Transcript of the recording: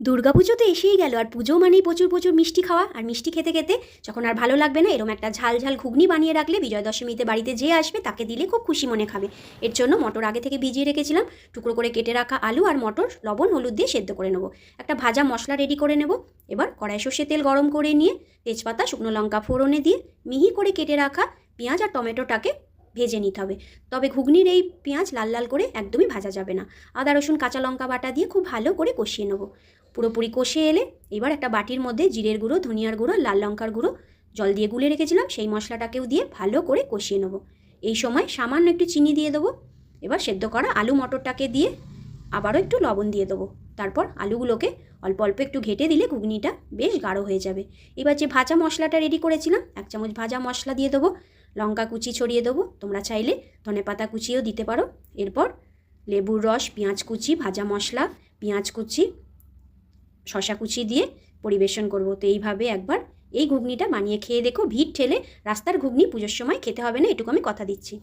দুর্গাপুজো তো এসেই গেল, আর পুজো মানেই প্রচুর প্রচুর মিষ্টি খাওয়া, আর মিষ্টি খেতে খেতে যখন আর ভালো লাগবে না এরকম একটা ঝাল ঝাল ঘুগনি বানিয়ে রাখলে বিজয় দশমীতে বাড়িতে যে আসবে তাকে দিলে খুব খুশি মনে খাবে। এর জন্য মটর আগে থেকে ভিজিয়ে রেখেছিলাম, টুকরো করে কেটে রাখা আলু আর মটর, লবণ, হলুদ দিয়ে সেদ্ধ করে নেব। একটা ভাজা মশলা রেডি করে নেব, এবার কড়াই সর্ষে তেল গরম করে নিয়ে তেজপাতা, শুকনো লঙ্কা ফোড়নে দিয়ে মিহি করে কেটে রাখা পেঁয়াজ আর টমেটোটাকে ভেজে নিতে হবে। তবে ঘুগনির এই পেঁয়াজ লাল লাল করে একদমই ভাজা যাবে না। আদা, রসুন, কাঁচা লঙ্কা বাটা দিয়ে খুব ভালো করে কষিয়ে নেব। পুরোপুরি কষে এলে এবার একটা বাটির মধ্যে জিরের গুঁড়ো, ধনিয়ার গুঁড়ো লাল লঙ্কার গুঁড়ো জল দিয়ে গুলে রেখেছিলাম। সেই মশলাটাকেও দিয়ে ভালো করে কষিয়ে নেব। এই সময় সামান্য একটু চিনি দিয়ে দেবো। এবার সেদ্ধ করা আলু মটরটাকে দিয়ে আবারও একটু লবণ দিয়ে দেবো। তারপর আলুগুলোকে অল্প অল্প একটু ঘেটে দিলে ঘুগনিটা বেশ গাঢ় হয়ে যাবে। এবার যে ভাজা মশলাটা রেডি করেছিলাম, এক চামচ ভাজা মশলা দিয়ে দেবো। লঙ্কা কুচি ছড়িয়ে দেবো। তোমরা চাইলে ধনে পাতা কুচিও দিতে পারো। এরপর লেবুর রস, পেঁয়াজ কুচি, ভাজা মশলা, পেঁয়াজ কুচি শশা কুচি দিয়ে পরিবেশন করব। তো এইভাবে একবার এই ঘুগনিটা বানিয়ে খেয়ে দেখো, ভিড় ঠেলে রাস্তার ঘুগনি পুজোর সময় খেতে হবে না, এটুকু আমি কথা দিচ্ছি।